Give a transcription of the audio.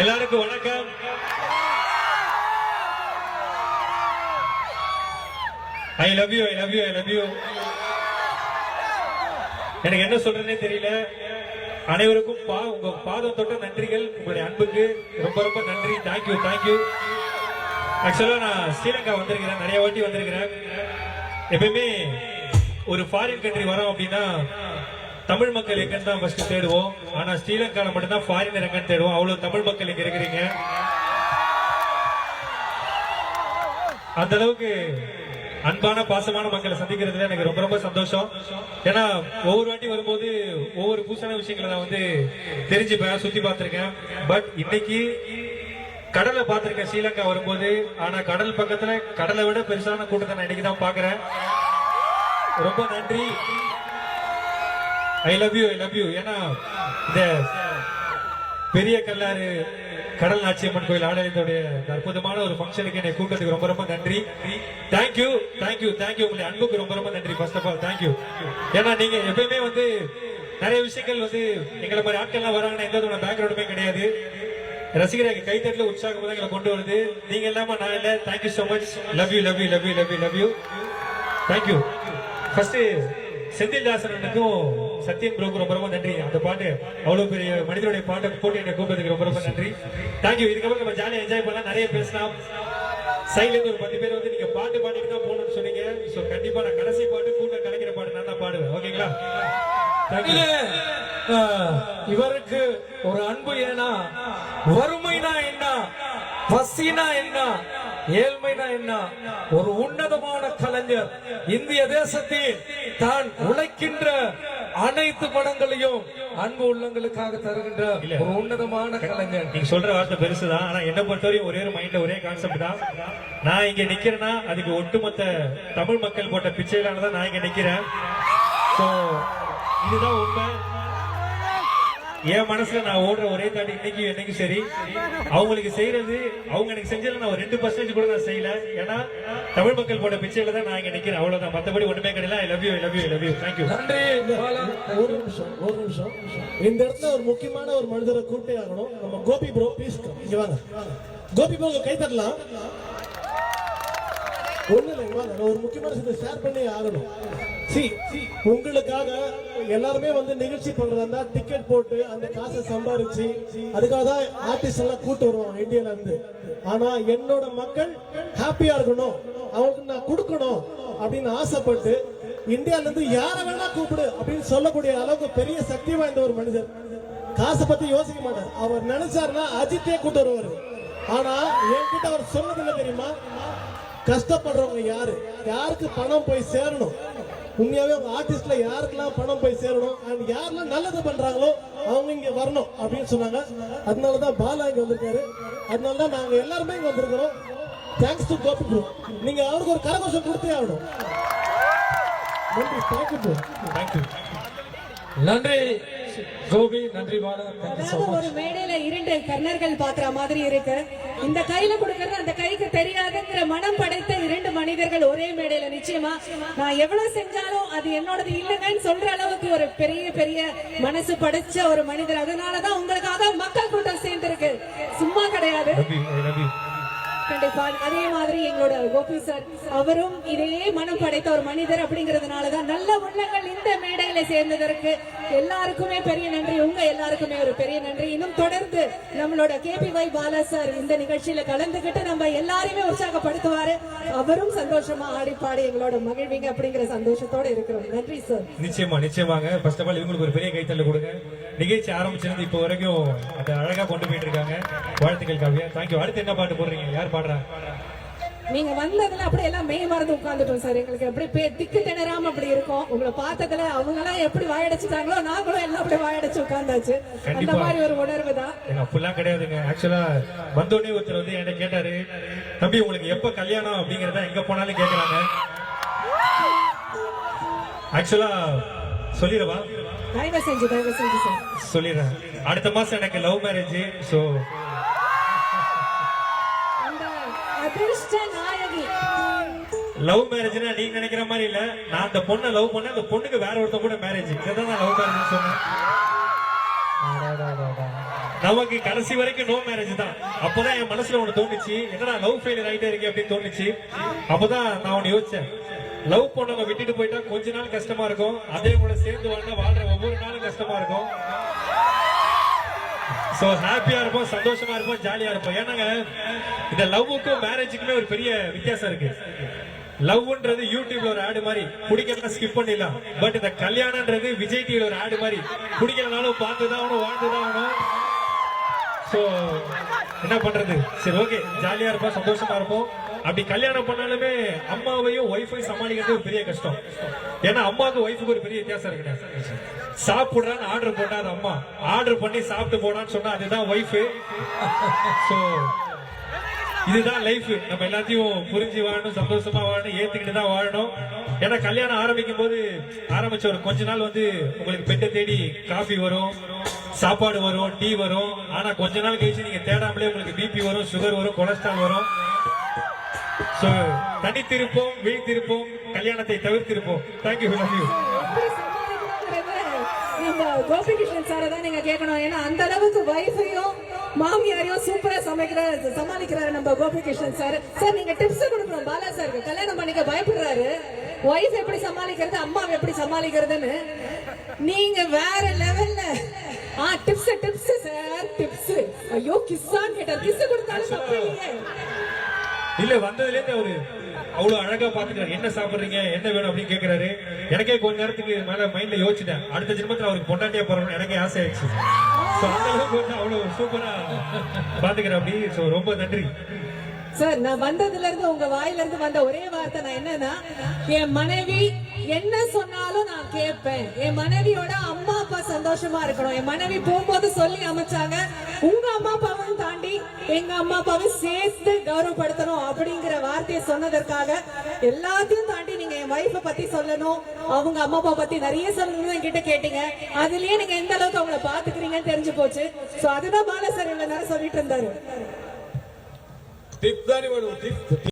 எல்லாருக்கும் வணக்கம். I love you I love you I love you எனக்கு என்ன சொல்றதுனே தெரியல. அனைவருக்கும் பா உங்க பாதம் தொட்ட நன்றிகள். உங்களுடைய அன்புக்கு ரொம்ப ரொம்ப நன்றி. தேங்க்யூ தேங்க்யூ ஆக்சுவலா நான் ஸ்ரீலங்கா வந்திருக்கிறேன். நிறைய வாட்டி வந்திருக்கிறேன். எப்பயுமே ஒரு ஃபாரின் கண்ட்ரி வரோம் அப்படின்னா தமிழ் மக்கள் எங்கன்னு தான் ஃபர்ஸ்ட் தேடுவோம். ஆனா ஸ்ரீலங்கால மட்டும்தான் ஃபாரினர் எங்கன்னு தேடுவோம். அவ்வளவு தமிழ் மக்கள் இங்க இருக்கிறீங்க. அந்த அளவுக்கு அன்பான பாசமான மக்களை சந்திக்கிறதுல எனக்கு ரொம்ப ரொம்ப சந்தோஷம். ஏன்னா ஒவ்வொரு வாட்டி வரும்போது ஒவ்வொரு புதுசான விஷயங்களை நான் வந்து தெரிஞ்சுப்பேன் சுத்தி பார்த்திருக்கேன். பட் இன்னைக்கு கடலை பார்த்திருக்கேன் ஸ்ரீலங்கா வரும்போது. ஆனா கடல் பக்கத்துல கடலை விட பெருசான கூட்டத்தை நான் இன்னைக்கு தான் பாக்குறேன் ரொம்ப நன்றி. I love you I love you ஏன்னா இந்த பெரிய கல்லாறு கடல் நாச்சியம்மன் கோயில் ஆலயத்துடைய அற்புதமான ஒரு ஃபங்க்ஷனுக்கு என்னை கூட்டத்துக்கு ரொம்ப ரொம்ப நன்றி. தேங்க்யூ தேங்க்யூ தேங்க்யூ உங்களுடைய அன்புக்கு ரொம்ப ரொம்ப நன்றி ஃபர்ஸ்ட் ஆஃப் ஆல் தேங்க்யூ ஏன்னா நீங்க எப்பயுமே வந்து நிறைய விஷயங்கள் வந்து எங்களை மாதிரி ஆட்கள்லாம் வராங்கன்னா எந்த விதமான பேக்ரவுண்டுமே கிடையாது. ரசிகர்கள் கைத்தட்டில் உற்சாகம் தான் எங்களை கொண்டு வருது. நீங்க இல்லாம நான் இல்லை. Thank you so much love you love you love you love you love you thank you first Senthil Sathiyam ப்ரோக்கு ரொம்ப ரொம்ப நன்றி. அந்த பாட்டு அவ்வளவு பெரிய மனிதனுடைய பாட்டை போட்டு என்னை கூப்பிட்டதுக்கு ரொம்ப ரொம்ப நன்றி. தேங்க்யூ இதுக்கப்புறம் நம்ம ஜாலியா என்ஜாய் பண்ணலாம். நிறைய பேசலாம். சைட்ல ஒரு பத்து பேர் வந்து நீங்க பாட்டு பாடிட்டு தான் போகணும்னு சொன்னீங்க. சோ கண்டிப்பா நான் கடைசி பாட்டு கூட கலைக்கிற பாட்டு நான் தான் பாடுவேன். ஓகேங்களா இவருக்கு ஒரு அன்பு ஏன்னா வறுமைனா என்ன? பசினா என்ன ஏழ்மைனா என்ன? ஒரு உன்னதமான கலைஞர். இந்திய தேசத்தில் தான் உழைக்கின்ற அனைத்து படங்களையும் அன்பு உள்ளங்களுக்காக தருகின்ற ஒரு உன்னதமான கலைஞர். நீங்க சொல்ற வார்த்தை பெருசுதான். ஆனா என்ன பொறுத்தவரையும் ஒரே ஒரு மைண்ட்ல ஒரே கான்செப்ட் தான். நான் இங்க நிக்கிறேன்னா அதுக்கு ஒட்டுமொத்த தமிழ் மக்கள் போட்ட பிச்சைகளால தான் நான் இங்க நிக்கிறேன். இதுதான் உண்மை. என் மனசுல நான் ஓடுற ஒரே தாட்டி இன்னைக்கு என்னைக்கு சரி. அவங்களுக்கு செய்யறது அவங்க எனக்கு செஞ்சதுல நான் ஒரு ரெண்டு பர்சன்டேஜ் கூட நான் செய்யல. ஏன்னா தமிழ் மக்கள் போட்ட பிச்சையில தான் நான் இங்க நிக்கிறேன். அவ்வளவுதான். மத்தபடி ஒண்ணுமே கிடையாது. I love you I love you I love you thank you நன்றி. ஒரு நிமிஷம் ஒரு நிமிஷம். இந்த இடத்துல ஒரு முக்கியமான ஒரு மனிதரை கூட்டி ஆகணும். நம்ம கோபி ப்ரோ ப்ளீஸ் இங்க வாங்க. கோபி ப்ரோ கை தரலாம் ஒண்ணு இல்லை வாங்க. ஒரு முக்கியமான விஷயத்தை ஷேர் பண்ணி ஆகணும். சி உங்களுக்காக எல்லாருமே வந்து நிகழ்ச்சி பண்றதா இருந்தா டிக்கெட் போட்டு அந்த காசை சம்பாரிச்சு அதுக்காக தான் ஆர்டிஸ்ட் எல்லாம் கூட்டு வருவாங்க இந்தியால இருந்து. ஆனா என்னோட மக்கள் ஹாப்பியா இருக்கணும். அவங்களுக்கு நான் கொடுக்கணும் அப்படின்னு ஆசைப்பட்டு இந்தியால இருந்து யார வேணா கூப்பிடு அப்படின்னு சொல்லக்கூடிய அளவுக்கு பெரிய சக்தி வாய்ந்த ஒரு மனிதர். காசை பத்தி யோசிக்க மாட்டார். அவர் நினைச்சாருன்னா அஜித்தே கூட்டு வருவாரு. ஆனா என்கிட்ட அவர் சொன்னது தெரியுமா? கஷ்டப்படுறவங்க யாரு? யாருக்கு பணம் போய் சேரணும்? உண்மையாவே உங்க ஆர்டிஸ்ட்ல யாருக்கெல்லாம் பணம் போய் சேரணும் அண்ட் யாரெல்லாம் நல்லது பண்றாங்களோ அவங்க இங்க வரணும் அப்படின்னு சொன்னாங்க. அதனாலதான் பாலா இங்க வந்திருக்காரு. அதனாலதான் நாங்க எல்லாருமே இங்க வந்திருக்கிறோம். தேங்க்ஸ் டு கோபி ப்ரோ நீங்க அவருக்கு ஒரு கரகோஷம் கொடுத்தே ஆகணும். நன்றி. தேங்க்யூ ப்ரோ தேங்க்யூ நன்றி கோபி. நன்றி பாலா. ஒரு மேடையில இரண்டு கர்ணர்கள் பாக்குற மாதிரி இருக்கு. இந்த கையில கொடுக்கறது அந்த கைக்கு தெரியாதுங்கிற மனம் படைத்த இரண்டு மனிதர்கள் ஒரே மேடையில. நிச்சயமா நான் எவ்வளவு செஞ்சாலும் அது என்னோடது இல்லைங்கன்னு சொல்ற அளவுக்கு ஒரு பெரிய பெரிய மனசு படைச்ச ஒரு மனிதர். அதனாலதான் உங்களுக்காக மக்கள் கூட்டம் சேர்ந்திருக்கு. சும்மா கிடையாது. அதே மாதிரி எங்களோட கோபி சார் அவரும் இதே மனம் படைத்த ஒரு மனிதர் அப்படிங்கறதுனாலதான் நல்ல உள்ளங்கள் இந்த மேடையில சேர்ந்ததற்கு எல்லாருக்குமே பெரிய நன்றி. உங்க எல்லாருக்குமே ஒரு பெரிய நன்றி. இன்னும் தொடர்ந்து நம்மளோட கேபிஒய் பாலா சார் இந்த நிகழ்ச்சியில கலந்துகிட்டு நம்ம எல்லாரையுமே உற்சாகப்படுத்துவாரு. அவரும் சந்தோஷமா ஆடி பாடி எங்களோட மகிழ்வீங்க அப்படிங்கிற சந்தோஷத்தோட இருக்கிறோம். நன்றி சார். நிச்சயமா நிச்சயமாங்க. ஃபர்ஸ்ட் ஆஃப் ஆல் இவங்களுக்கு ஒரு பெரிய கைத்தள்ளு கொடுங்க. நிகழ்ச்சி ஆரம்பிச்சிருந்து இப்போ வரைக்கும் அதை அழகா கொண்டு போயிட்டு இருக்காங்க. வாழ்த்துக்கள் காவியா. தேங்க்யூ அடுத்து என்ன பாட்டு போடுறீங்க? யார் பாடுறா. நீங்க வந்ததுல அப்படியே எல்லாம் மெய் மறந்து உட்கார்ந்துட்டோம் சார். எங்களுக்கு எப்படி பே- திக்கு திணறாம அப்படி இருக்கும். உங்களை பார்த்ததுல அவங்க எல்லாம் எப்படி வாயடைச்சுட்டாங்களோ நாங்களும் எல்லாம் அப்படியே வாயடைச்சு உட்கார்ந்தாச்சு. அந்த. மாதிரி ஒரு உணர்வு தான். அப்படிலாம் கிடையாதுங்க. ஆக்சுவலா வந்தோடனே ஒருத்தர் வந்து என்கிட்ட கேட்டாரு தம்பி உங்களுக்கு எப்ப கல்யாணம் அப்படிங்கறத எங்க போனாலும் கேக்குறாங்க ஆக்சுவலா சொல்லிடவா? தயவு செஞ்சு தயவு செஞ்சு சார். சொல்லிடுறேன். அடுத்த மாசம் எனக்கு லவ் மேரேஜ் சோ லவ் மேரேஜ்னா நீங்க நினைக்கிற மாதிரி இல்ல. நான் அந்த பொண்ணை லவ் பண்ண அந்த பொண்ணுக்கு வேற ஒருத்தன் கூட மேரேஜ் இதான் நான் லவ் மேரேஜ் சொன்னேன். நமக்கு கடைசி வரைக்கும் நோ மேரேஜ் தான். அப்பதான் என் மனசுல ஒண்ணு தோணுச்சு. என்னடா லவ் ஃபெயிலியர் ஆயிட்டே இருக்கே அப்படின்னு தோணுச்சு. அப்பதான் நான் ஒண்ணு யோசிச்சேன். லவ் பொண்ணவங்க விட்டுட்டு போயிட்டா கொஞ்ச நாள் கஷ்டமா இருக்கும். அதே கூட சேர்ந்து வாழ்ந்தா வாழ்ற ஒவ்வொரு நாளும் கஷ்டமா இருக்கும். சோ ஹாப்பியா இருப்போம் சந்தோஷமா இருப்போம் ஜாலியா இருப்போம். ஏன்னாங்க இந்த லவ்வுக்கும் மேரேஜுக்குமே ஒரு பெரிய வித்தியாசம் இருக்கு. லவ்ன்றது யூடியூப்ல ஒரு ஆடு மாதிரி பிடிக்கலாம் ஸ்கிப் பண்ணிடலாம். பட் இந்த கல்யாணம்ன்றது விஜய் டிவில ஒரு ஆடு மாதிரி பிடிக்கலனாலும் பார்த்துதான் ஆகணும் வாழ்ந்து தான் ஆகணும். சோ என்ன பண்றது? சரி ஓகே ஜாலியா இருப்போம் சந்தோஷமா இருப்போம். அப்படி கல்யாணம் பண்ணாலுமே அம்மாவையும் ஒய்ஃபையும் சமாளிக்கிறது ஒரு பெரிய கஷ்டம். ஏன்னா அம்மாவுக்கு ஒய்ஃபுக்கு ஒரு பெரிய வித்தியாசம் இருக்குண்ணே சாப்பிடுறான்னு ஆர்டர் போட்டா அது அம்மா. ஆர்டர் பண்ணி சாப்பிட்டு போடான்னு சொன்னா அதுதான் ஒய்ஃபு ஸோ இதுதான் லைஃப் நம்ம எல்லாத்தையும் புரிஞ்சு வாழணும் சந்தோஷமா வாழணும் ஏத்துக்கிட்டு தான் வாழணும். ஏன்னா கல்யாணம் ஆரம்பிக்கும் போது ஆரம்பிச்ச ஒரு கொஞ்ச நாள் வந்து உங்களுக்கு பெட்டை தேடி காஃபி வரும் சாப்பாடு வரும் டீ வரும். ஆனா கொஞ்ச நாள் கழிச்சு நீங்க தேடாமலே உங்களுக்கு பிபி வரும் சுகர் வரும் கொலஸ்ட்ரால் வரும். தனித்திருப்போம் வீழ்த்திருப்போம் கல்யாணத்தை தவிர்த்திருப்போம். Thank you love you Gopikrishnan சாரை தான் நீங்க கேட்கணும். ஏன்னா அந்த அளவுக்கு வைஃபையும் மாமியாரையும் சூப்பரா சமைக்கிற சமாளிக்கிறாரு நம்ம கோபிகிருஷ்ணன் சார். சார் நீங்க டிப்ஸ் கொடுக்கணும். பாலா சாருக்கு கல்யாணம் பண்ணிக்க பயப்படுறாரு. ஒய்ஃப் எப்படி சமாளிக்கிறது அம்மாவை எப்படி சமாளிக்கிறதுன்னு நீங்க வேற லெவல்ல ஆ டிப்ஸ் டிப்ஸ் சார் டிப்ஸ் ஐயோ கிஸ்ஸான்னு கேட்டார். கிஸ் கொடுத்தாலும் இல்ல வந்ததுல இருந்து அவரு அவ்வளவு அழகா பாத்துக்கிறாரு என்ன சாப்பிடுறீங்க? என்ன வேணும்? அப்படின்னு கேக்குறாரு. எனக்கே கொஞ்ச நேரத்துக்கு மேல மைண்ட்ல யோசிச்சிட்டேன். அடுத்த ஜென்மத்துல அவருக்கு பொண்டாட்டியா போறோம்னு எனக்கே ஆசை ஆயிடுச்சு. So, அந்த அளவுக்கு வந்து அவ்வளவு சூப்பரா பாத்துக்கிறேன் அப்படி. சோ ரொம்ப நன்றி. சார் நான் வந்ததுல இருந்து உங்க வாயில இருந்து வந்த ஒரே வார்த்தை நான் என்னன்னா என் மனைவி என்ன சொன்னாலும் நான் கேட்பேன். என் மனைவியோட அம்மா அப்பா சந்தோஷமா இருக்கணும். என் மனைவி போகும்போது சொல்லி அமைச்சாங்க. உங்க அம்மா அப்பா எங்க அம்மா அப்பாவை சேர்த்து கௌரவப்படுத்தணும் அப்படிங்கிற வார்த்தையை சொன்னதற்காக எல்லாத்தையும் தாண்டி நீங்க என் ஒய்ஃப பத்தி சொல்லணும். அவங்க அம்மா அப்பா பத்தி நிறைய சொல்லணும்னு என்கிட்ட கேட்டீங்க. அதுலயே நீங்க எந்த அளவுக்கு அவங்கள பாத்துக்கிறீங்கன்னு தெரிஞ்சு போச்சு. சோ அதுதான் பாலா சார் இவ்வளவு நேரம் சொல்லிட்டு இருந்தாரு.